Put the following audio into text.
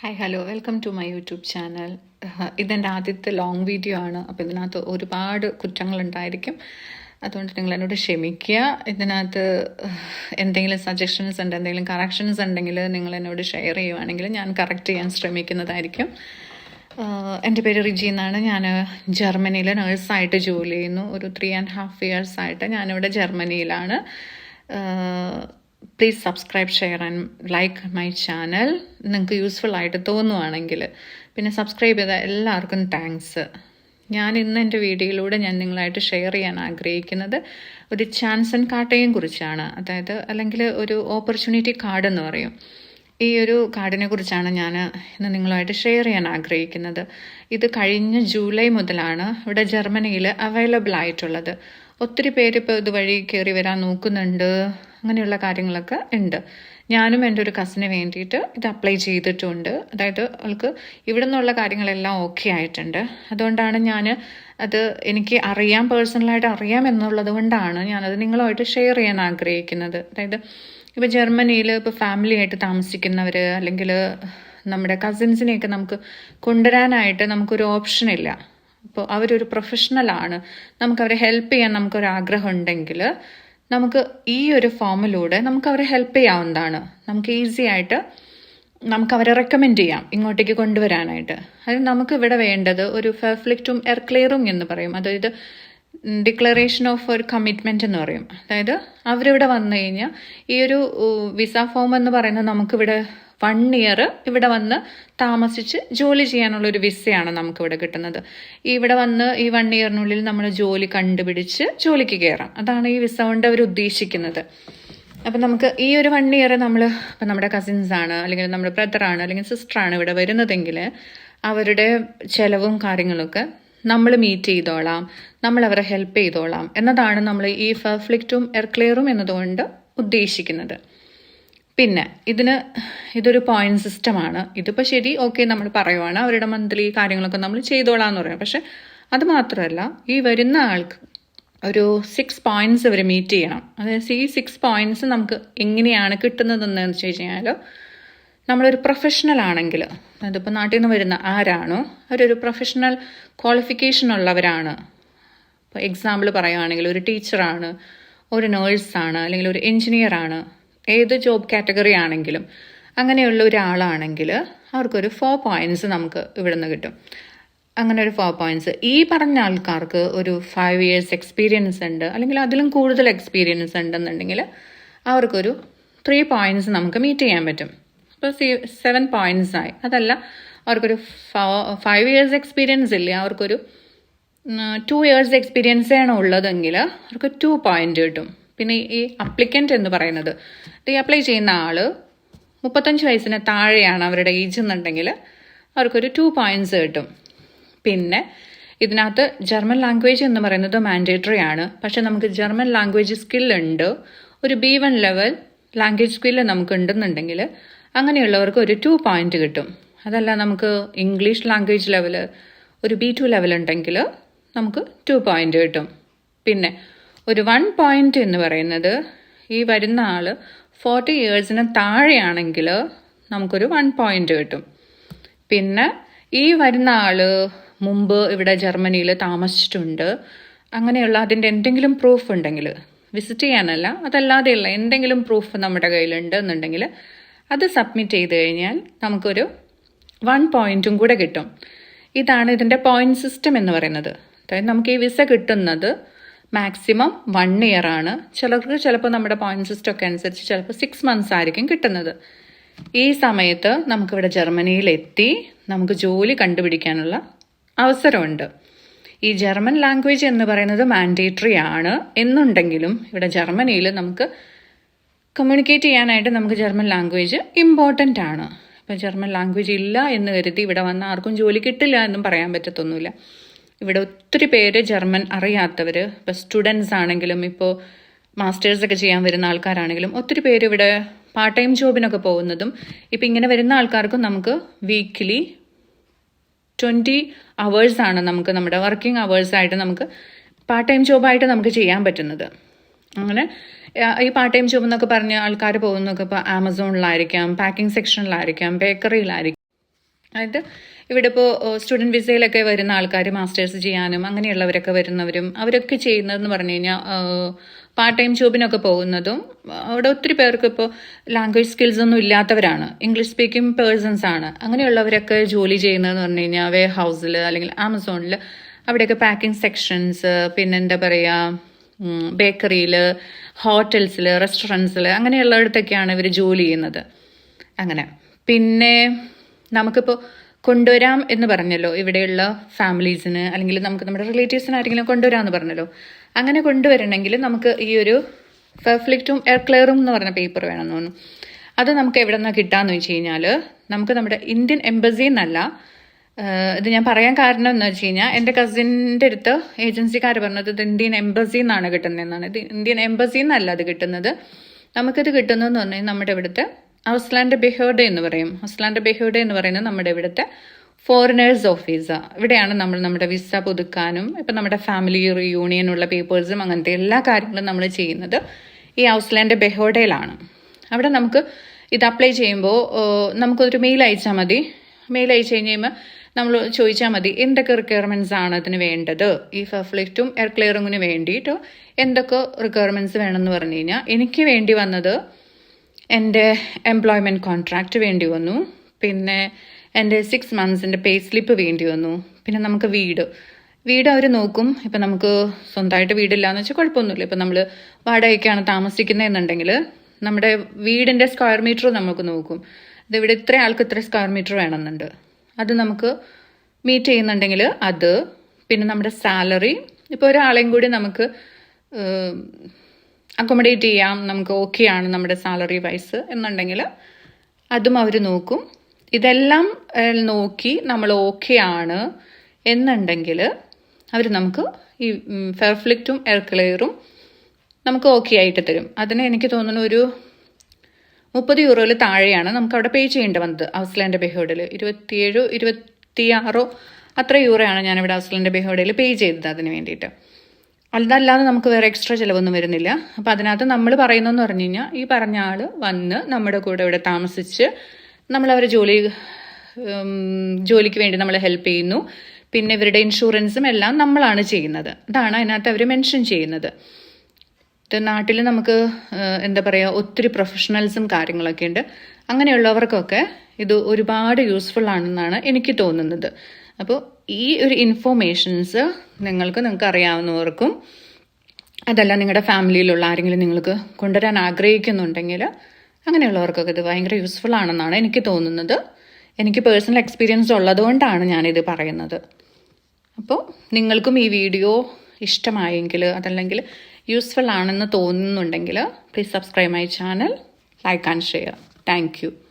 Hi hello welcome to my YouTube channel ഇതെന്റെ ആദ്യത്തെ long video ആണ്. അപ്പോൾ ഇതിനകത്ത് ഒരുപാട് കുറ്റങ്ങളുണ്ടായിരിക്കും. അതുകൊണ്ട് നിങ്ങൾ എന്നോട് ക്ഷമിക്കുക. ഇതിനകത്ത് എന്തെങ്കിലും സജഷൻസ് ഉണ്ട് എന്തെങ്കിലും കറക്ഷൻസ് ഉണ്ടെങ്കിൽ നിങ്ങൾ എന്നോട് ഷെയർ ചെയ്യുവാണെങ്കിൽ ഞാൻ കറക്റ്റ് ചെയ്യാൻ ശ്രമിക്കുന്നതായിരിക്കും. എന്റെ പേര് റിജി എന്നാണ്. ഞാൻ ജർമ്മനിയിൽ നേഴ്സായിട്ട് ജോലി ചെയ്യുന്നു. ഒരു ത്രീ ആൻഡ് ഹാഫ് ഇയേഴ്സായിട്ട് ഞാനിവിടെ ജർമ്മനിയിലാണ്. Please subscribe share and like my channel നിങ്ങൾക്ക് യൂസ്ഫുൾ ആയിട്ട് തോന്നുവാണെങ്കിൽ പിന്നെ സബ്സ്ക്രൈബ് ചെയ്ത എല്ലാവർക്കും താങ്ക്സ് ഞാൻ ഇന്ന് എന്റെ വീഡിയോയിലൂടെ ഞാൻ നിങ്ങളായിട്ട് ഷെയർ ചെയ്യാൻ ആഗ്രഹിക്കുന്നത് ഒരു ചാൻസൺ കാട്ടയും കുറിച്ചാണ്. അതായത് അല്ലെങ്കിൽ ഒരു ഓപ്പർച്യൂണിറ്റി കാർഡ് എന്ന് പറയും. ഈ ഒരു കാർഡിനെ കുറിച്ചാണ് ഞാൻ ഇന്ന് നിങ്ങളുമായിട്ട് ഷെയർ ചെയ്യാൻ ആഗ്രഹിക്കുന്നത്. ഇത് കഴിഞ്ഞ ജൂലൈ മുതലാണ് ഇവിടെ ജർമ്മനിയിൽ അവൈലബിൾ ആയിട്ടുള്ളത്. ഒത്തിരി പേരിപ്പോൾ ഇതുവഴി കയറി വരാൻ നോക്കുന്നുണ്ട്. അങ്ങനെയുള്ള കാര്യങ്ങളൊക്കെ ഉണ്ട്. ഞാനും എന്റെ ഒരു കസിന് വേണ്ടിയിട്ട് ഇത് അപ്ലൈ ചെയ്തിട്ടുണ്ട്. അതായത് അവൾക്ക് ഇവിടെ നിന്നുള്ള കാര്യങ്ങളെല്ലാം ഓക്കെ ആയിട്ടുണ്ട്. അതുകൊണ്ടാണ് ഞാൻ അത് എനിക്ക് അറിയാം പേഴ്സണലായിട്ട് അറിയാം എന്നുള്ളത് കൊണ്ടാണ് ഞാനത് നിങ്ങളുമായിട്ട് ഷെയർ ചെയ്യാൻ ആഗ്രഹിക്കുന്നത്. അതായത് ഇപ്പോൾ ജർമ്മനിയിൽ ഇപ്പോൾ ഫാമിലിയായിട്ട് താമസിക്കുന്നവർ അല്ലെങ്കിൽ നമ്മുടെ കസിൻസിനെയൊക്കെ നമുക്ക് കൊണ്ടുവരാനായിട്ട് നമുക്കൊരു ഓപ്ഷൻ ഇല്ല. അപ്പോൾ അവരൊരു പ്രൊഫഷണലാണ് നമുക്ക് അവരെ ഹെൽപ്പ് ചെയ്യാൻ നമുക്കൊരു ആഗ്രഹം ഉണ്ടെങ്കിൽ നമുക്ക് ഈ ഒരു ഫോമിലൂടെ നമുക്ക് അവരെ ഹെൽപ്പ് ചെയ്യാവുന്നതാണ്. നമുക്ക് ഈസി ആയിട്ട് നമുക്ക് അവരെ റെക്കമെൻഡ് ചെയ്യാം ഇങ്ങോട്ടേക്ക് കൊണ്ടുവരാനായിട്ട്. അത് നമുക്ക് ഇവിടെ വേണ്ടത് ഒരു ഫെർഫ്ലിക്റ്റും എർക്ലിയറും എന്ന് പറയും. അതായത് ഡിക്ലറേഷൻ ഓഫ് ഒരു കമ്മിറ്റ്മെന്റ് എന്ന് പറയും. അതായത് അവരിവിടെ വന്നു കഴിഞ്ഞാൽ ഈ ഒരു വിസ ഫോം എന്ന് പറയുന്നത് നമുക്കിവിടെ വൺ ഇയർ ഇവിടെ വന്ന് താമസിച്ച് ജോലി ചെയ്യാനുള്ള ഒരു വിസയാണ് നമുക്ക് ഇവിടെ കിട്ടുന്നത്. ഇവിടെ വന്ന് ഈ വൺ ഇയറിനുള്ളിൽ നമ്മൾ ജോലി കണ്ടുപിടിച്ച് ജോലിക്ക് കയറാം അതാണ് ഈ വിസ കൊണ്ട് അവർ ഉദ്ദേശിക്കുന്നത്. അപ്പം നമുക്ക് ഈ ഒരു വൺ ഇയർ നമ്മൾ ഇപ്പം നമ്മുടെ കസിൻസ് ആണ് അല്ലെങ്കിൽ നമ്മുടെ ബ്രദറാണ് അല്ലെങ്കിൽ സിസ്റ്ററാണ് ഇവിടെ വരുന്നതെങ്കിൽ അവരുടെ ചെലവും കാര്യങ്ങളൊക്കെ നമ്മൾ മീറ്റ് ചെയ്തോളാം നമ്മൾ അവരെ ഹെൽപ്പ് ചെയ്തോളാം എന്നതാണ് നമ്മൾ ഈ ഫെർഫ്ലിക്റ്റും എർക്ലെയറും എന്നതുകൊണ്ട് ഉദ്ദേശിക്കുന്നത്. പിന്നെ ഇതിന് ഇതൊരു പോയിന്റ് സിസ്റ്റമാണ് ഇതിപ്പോൾ ശരി ഓക്കെ നമ്മൾ പറയുവാണ്. അവരുടെ മന്ത്ലി കാര്യങ്ങളൊക്കെ നമ്മൾ ചെയ്തോളാം എന്ന് പറയാം. പക്ഷെ അത് മാത്രമല്ല ഈ വരുന്ന ആൾക്ക് ഒരു സിക്സ് പോയിന്റ്സ് ഇവർ മീറ്റ് ചെയ്യണം. അതായത് ഈ സിക്സ് പോയിന്റ്സ് നമുക്ക് എങ്ങനെയാണ് കിട്ടുന്നതെന്ന് വെച്ച് കഴിഞ്ഞാൽ നമ്മളൊരു പ്രൊഫഷണൽ ആണെങ്കിൽ അതിപ്പോൾ നാട്ടിൽ നിന്ന് വരുന്ന ആരാണോ അവരൊരു പ്രൊഫഷണൽ ക്വാളിഫിക്കേഷൻ ഉള്ളവരാണ്. ഇപ്പോൾ എക്സാമ്പിൾ പറയുകയാണെങ്കിൽ ഒരു ടീച്ചറാണ് ഒരു നേഴ്സാണ് അല്ലെങ്കിൽ ഒരു എഞ്ചിനീയർ ആണ്. ഏത് ജോബ് കാറ്റഗറി ആണെങ്കിലും അങ്ങനെയുള്ള ഒരാളാണെങ്കിൽ അവർക്കൊരു ഫോർ പോയിന്റ്സ് നമുക്ക് ഇവിടുന്ന് കിട്ടും. അങ്ങനെ ഒരു ഫോർ പോയിന്റ്സ് ഈ പറഞ്ഞ ആൾക്കാർക്ക് ഒരു ഫൈവ് ഇയേഴ്സ് എക്സ്പീരിയൻസ് ഉണ്ട് അല്ലെങ്കിൽ അതിലും കൂടുതൽ എക്സ്പീരിയൻസ് ഉണ്ടെന്നുണ്ടെങ്കിൽ അവർക്കൊരു ത്രീ പോയിന്റ്സ് നമുക്ക് മീറ്റ് ചെയ്യാൻ പറ്റും. അപ്പോൾ സി സെവൻ പോയിന്റ്സ് ആയി. അതല്ല അവർക്കൊരു ഫൈവ് ഇയേഴ്സ് എക്സ്പീരിയൻസ് ഇല്ല? അവർക്കൊരു ടു ഇയേഴ്സ് എക്സ്പീരിയൻസ് ആണ് ഉള്ളതെങ്കിൽ അവർക്ക് ടു പോയിന്റ് കിട്ടും. പിന്നെ ഈ അപ്ലിക്കന്റ് എന്ന് പറയുന്നത്. ഈ അപ്ലൈ ചെയ്യുന്ന ആൾ മുപ്പത്തഞ്ച് വയസ്സിന് താഴെയാണ് അവരുടെ ഏജ് എന്നുണ്ടെങ്കിൽ അവർക്കൊരു ടു പോയിന്റ്സ് കിട്ടും. പിന്നെ ഇതിനകത്ത് ജർമ്മൻ ലാംഗ്വേജ് എന്ന് പറയുന്നത് മാൻഡേറ്ററി ആണ്. പക്ഷെ നമുക്ക് ജർമ്മൻ ലാംഗ്വേജ് സ്കിൽ ഉണ്ട്. ഒരു B one level language skill നമുക്ക് ഉണ്ടെന്നുണ്ടെങ്കിൽ അങ്ങനെയുള്ളവർക്ക് ഒരു ടു പോയിന്റ് കിട്ടും. അതല്ല നമുക്ക് ഇംഗ്ലീഷ് ലാംഗ്വേജ് ലെവൽ ഒരു ബി ടു ലെവൽ ഉണ്ടെങ്കിൽ നമുക്ക് ടു പോയിന്റ് കിട്ടും. പിന്നെ ഒരു വൺ പോയിന്റ് എന്ന് പറയുന്നത് ഈ വരുന്ന ആൾ ഫോർട്ടി ഇയേഴ്സിന് താഴെയാണെങ്കിൽ നമുക്കൊരു വൺ പോയിന്റ് കിട്ടും. പിന്നെ ഈ വരുന്ന ആൾ മുമ്പ് ഇവിടെ ജർമ്മനിയിൽ താമസിച്ചിട്ടുണ്ട്. അങ്ങനെയുള്ള അതിന്റെ എന്തെങ്കിലും പ്രൂഫ് ഉണ്ടെങ്കിൽ വിസിറ്റ് ചെയ്യാനല്ല അതല്ലാതെയുള്ള എന്തെങ്കിലും പ്രൂഫ് നമ്മുടെ കയ്യിലുണ്ട് എന്നുണ്ടെങ്കിൽ അത് സബ്മിറ്റ് ചെയ്ത് കഴിഞ്ഞാൽ നമുക്കൊരു വൺ പോയിന്റും കൂടെ കിട്ടും. ഇതാണ് ഇതിന്റെ പോയിന്റ് സിസ്റ്റം എന്ന് പറയുന്നത്. അതായത് നമുക്ക് ഈ വിസ കിട്ടുന്നത് മാക്സിമം വൺ ഇയർ ആണ്. ചിലർക്ക് ചിലപ്പോൾ നമ്മുടെ പോയിന്റ് സിസ്റ്റം ഒക്കെ അനുസരിച്ച് ചിലപ്പോൾ സിക്സ് മന്ത്സ് ആയിരിക്കും കിട്ടുന്നത്. ഈ സമയത്ത് നമുക്കിവിടെ ജർമ്മനിയിൽ എത്തി നമുക്ക് ജോലി കണ്ടുപിടിക്കാനുള്ള അവസരമുണ്ട്. ഈ ജർമ്മൻ ലാംഗ്വേജ് എന്ന് പറയുന്നത് മാൻഡേറ്ററി ആണ്. എന്നുണ്ടെങ്കിലും ഇവിടെ ജർമ്മനിയിൽ നമുക്ക് കമ്മ്യൂണിക്കേറ്റ് ചെയ്യാനായിട്ട് നമുക്ക് ജർമ്മൻ ലാംഗ്വേജ് ഇമ്പോർട്ടന്റ് ആണ്. ഇപ്പം ജർമ്മൻ ലാംഗ്വേജ് ഇല്ല എന്ന് കരുതി ഇവിടെ വന്ന ആർക്കും ജോലി കിട്ടില്ല എന്നും പറയാൻ പറ്റത്തൊന്നുമില്ല. ഇവിടെ ഒത്തിരി പേര് ജർമ്മൻ അറിയാത്തവർ ഇപ്പോൾ സ്റ്റുഡൻസ് ആണെങ്കിലും ഇപ്പോൾ മാസ്റ്റേഴ്സൊക്കെ ചെയ്യാൻ വരുന്ന ആൾക്കാരാണെങ്കിലും ഒത്തിരി പേര് ഇവിടെ പാർട്ട് ടൈം ജോബിനൊക്കെ പോകുന്നതും ഇപ്പം ഇങ്ങനെ വരുന്ന ആൾക്കാർക്കും നമുക്ക് വീക്കിലി ട്വന്റി ആണ് നമുക്ക് നമ്മുടെ വർക്കിംഗ് ആയിട്ട് നമുക്ക് പാർട്ട് ടൈം ജോബായിട്ട് നമുക്ക് ചെയ്യാൻ പറ്റുന്നത്. അങ്ങനെ ഈ പാർട്ട് ടൈം ജോബ് എന്നൊക്കെ പറഞ്ഞ് ആൾക്കാർ പോകുന്നൊക്കെ ഇപ്പോൾ ആമസോണിലായിരിക്കാം പാക്കിംഗ് സെക്ഷനിലായിരിക്കാം ബേക്കറിയിലായിരിക്കും അതായത് ഇവിടെ ഇപ്പോൾ സ്റ്റുഡന്റ് വിസയിലൊക്കെ വരുന്ന ആൾക്കാർ മാസ്റ്റേഴ്സ് ചെയ്യാനും അങ്ങനെയുള്ളവരൊക്കെ വരുന്നവരും അവരൊക്കെ ചെയ്യുന്നതെന്ന് പറഞ്ഞു കഴിഞ്ഞാൽ പാർട്ട് ടൈം ജോബിനൊക്കെ പോകുന്നതും അവിടെ ഒത്തിരി പേർക്ക് ഇപ്പോൾ ലാംഗ്വേജ് സ്കിൽസ് ഒന്നും ഇല്ലാത്തവരാണ്. ഇംഗ്ലീഷ് സ്പീക്കിംഗ് പേഴ്സൺസ് ആണ്. അങ്ങനെയുള്ളവരൊക്കെ ജോലി ചെയ്യുന്നതെന്ന് പറഞ്ഞു കഴിഞ്ഞാൽ വേ ഹൗസിൽ അല്ലെങ്കിൽ ആമസോണിൽ അവിടെയൊക്കെ പാക്കിംഗ് സെക്ഷൻസ് പിന്നെ എന്താ പറയുക ബേക്കറിയിൽ ഹോട്ടൽസിൽ റെസ്റ്റോറന്റ്സിൽ അങ്ങനെയുള്ളിടത്തൊക്കെയാണ് ഇവർ ജോലി ചെയ്യുന്നത്. അങ്ങനെ. പിന്നെ നമുക്കിപ്പോൾ കൊണ്ടുവരാം എന്ന് പറഞ്ഞല്ലോ ഇവിടെയുള്ള ഫാമിലീസിന് അല്ലെങ്കിൽ നമുക്ക് നമ്മുടെ റിലേറ്റീവ്സിന് ആരെങ്കിലും കൊണ്ടുവരാമെന്ന് പറഞ്ഞല്ലോ. അങ്ങനെ കൊണ്ടുവരണമെങ്കിൽ നമുക്ക് ഈ ഒരു പെർഫ്ലിക്റ്റും എയർ ക്ലിയറും എന്ന് പറഞ്ഞ പേപ്പർ വേണമെന്ന് തോന്നുന്നു. അത് നമുക്ക് എവിടെ നിന്നാണ് കിട്ടാന്ന് വെച്ച് കഴിഞ്ഞാൽ നമുക്ക് നമ്മുടെ ഇന്ത്യൻ എംബസി എന്നല്ല ഇത് ഞാൻ പറയാൻ കാരണം എന്ന് വെച്ച് കഴിഞ്ഞാൽ എന്റെ കസിന്റെ അടുത്ത് ഏജൻസിക്കാർ പറഞ്ഞത് ഇത് ഇന്ത്യൻ എംബസി എന്നാണ് കിട്ടുന്നതെന്നാണ്. ഇത് ഇന്ത്യൻ എംബസി എന്നല്ല അത് കിട്ടുന്നത്. നമുക്കിത് കിട്ടുന്നതെന്ന് പറഞ്ഞാൽ നമ്മുടെ ഇവിടുത്തെ ഔസ്ലാൻഡ് ബെഹോഡ എന്ന് പറയും. ഔസ്ലാൻഡ് ബെഹോഡ എന്ന് പറയുന്നത് നമ്മുടെ ഇവിടുത്തെ ഫോറിനേഴ്സ് ഓഫീസ് ഇവിടെയാണ് നമ്മൾ നമ്മുടെ വിസ പുതുക്കാനും ഇപ്പം നമ്മുടെ ഫാമിലി റിയൂണിയനുള്ള പേപ്പേഴ്സും അങ്ങനത്തെ എല്ലാ കാര്യങ്ങളും നമ്മൾ ചെയ്യുന്നത് ഈ ഔസ്ലാൻഡ് ബെഹോഡയിലാണ് അവിടെ നമുക്ക് ഇത് അപ്ലൈ ചെയ്യുമ്പോൾ നമുക്കൊരു മെയിൽ അയച്ചാൽ മതി. മെയിൽ അയച്ചു കഴിഞ്ഞ് കഴിയുമ്പോൾ നമ്മൾ ചോദിച്ചാൽ മതി എന്തൊക്കെ റിക്വയർമെന്റ്സ് ആണ് അതിന് വേണ്ടത്? ഈ ഫ്ലിറ്റും എയർ ക്ലിയറിങ്ങിന് വേണ്ടിയിട്ട് എന്തൊക്കെ റിക്വയർമെന്റ്സ് വേണമെന്ന് പറഞ്ഞു കഴിഞ്ഞാൽ എനിക്ക് വേണ്ടി വന്നത് എന്റെ എംപ്ലോയ്മെന്റ് കോൺട്രാക്റ്റ് വേണ്ടി വന്നു. പിന്നെ എന്റെ സിക്സ് മന്ത്സിന്റെ പേ സ്ലിപ്പ് വേണ്ടി വന്നു. പിന്നെ നമുക്ക് വീട്. വീട് അവർ നോക്കും. ഇപ്പം നമുക്ക് സ്വന്തമായിട്ട് വീടില്ല എന്ന് വെച്ചാൽ കുഴപ്പമൊന്നുമില്ല. ഇപ്പം നമ്മൾ വാടകയ്ക്കാണ് താമസിക്കുന്നതെന്നുണ്ടെങ്കിൽ നമ്മുടെ വീടിന്റെ സ്ക്വയർ മീറ്റർ നമുക്ക് നോക്കും. ഇത് ഇവിടെ ഇത്ര ആൾക്ക് ഇത്ര സ്ക്വയർ മീറ്റർ വേണമെന്നുണ്ട്. അത് നമുക്ക് മീറ്റ് ചെയ്യുന്നുണ്ടെങ്കിൽ അത്. പിന്നെ നമ്മുടെ സാലറി ഇപ്പോൾ ഒരാളെയും കൂടി നമുക്ക് അക്കോമഡേറ്റ് ചെയ്യാം നമുക്ക് ഓക്കെ ആണ് നമ്മുടെ സാലറി വൈസ് എന്നുണ്ടെങ്കിൽ അതും അവർ നോക്കും. ഇതെല്ലാം നോക്കി നമ്മൾ ഓക്കെ ആണ് എന്നുണ്ടെങ്കിൽ അവർ നമുക്ക് ഈ ഫെർഫ്ലിക്റ്റും എയർക്ലെയറും നമുക്ക് ഓക്കെ ആയിട്ട് തരും. അതിന് എനിക്ക് തോന്നുന്നു ഒരു മുപ്പത് യൂറോയിൽ താഴെയാണ് നമുക്ക് അവിടെ പേ ചെയ്യേണ്ടി വന്നത് ഔസ്ലാൻഡ് ബെഹോഡിൽ ഇരുപത്തിയേഴോ ഇരുപത്തിയാറോ അത്ര യൂറോയാണ് ഞാനിവിടെ ഔസ്ലാൻഡ് ബെഹോഡയിൽ പേ ചെയ്തത് അതിന് വേണ്ടിയിട്ട്. അതല്ലാതെ നമുക്ക് വേറെ എക്സ്ട്രാ ചിലവൊന്നും വരുന്നില്ല. അപ്പം അതിനകത്ത് നമ്മൾ പറയുന്നതെന്ന് പറഞ്ഞു കഴിഞ്ഞാൽ ഈ പറഞ്ഞ ആൾ വന്ന് നമ്മുടെ കൂടെ ഇവിടെ താമസിച്ച് നമ്മളവരെ ജോലി ജോലിക്ക് വേണ്ടി നമ്മൾ ഹെൽപ്പ് ചെയ്യുന്നു. പിന്നെ ഇവരുടെ ഇൻഷുറൻസും എല്ലാം നമ്മളാണ് ചെയ്യുന്നത്. അതാണ് അതിനകത്ത് അവർ മെൻഷൻ ചെയ്യുന്നത്. നാട്ടിൽ നമുക്ക് എന്താ പറയുക ഒത്തിരി പ്രൊഫഷണൽസും കാര്യങ്ങളൊക്കെ ഉണ്ട്. അങ്ങനെയുള്ളവർക്കൊക്കെ ഇത് ഒരുപാട് യൂസ്ഫുൾ ആണെന്നാണ് എനിക്ക് തോന്നുന്നത്. അപ്പോൾ ഈ ഒരു ഇൻഫോർമേഷൻസ് നിങ്ങൾക്ക് നിങ്ങൾക്ക് അറിയാവുന്നവർക്കും അതല്ല നിങ്ങളുടെ ഫാമിലിയിലുള്ള ആരെങ്കിലും നിങ്ങൾക്ക് കൊണ്ടുവരാൻ ആഗ്രഹിക്കുന്നുണ്ടെങ്കിൽ അങ്ങനെയുള്ളവർക്കൊക്കെ ഇത് ഭയങ്കര യൂസ്ഫുൾ ആണെന്നാണ് എനിക്ക് തോന്നുന്നത്. എനിക്ക് പേഴ്സണൽ എക്സ്പീരിയൻസ് ഉള്ളതുകൊണ്ടാണ് ഞാനിത് പറയുന്നത്. അപ്പോൾ നിങ്ങൾക്കും ഈ വീഡിയോ ഇഷ്ടമായെങ്കിൽ അതല്ലെങ്കിൽ യൂസ്ഫുൾ ആണെന്ന് തോന്നുന്നുണ്ടെങ്കിൽ please subscribe my channel like and share thank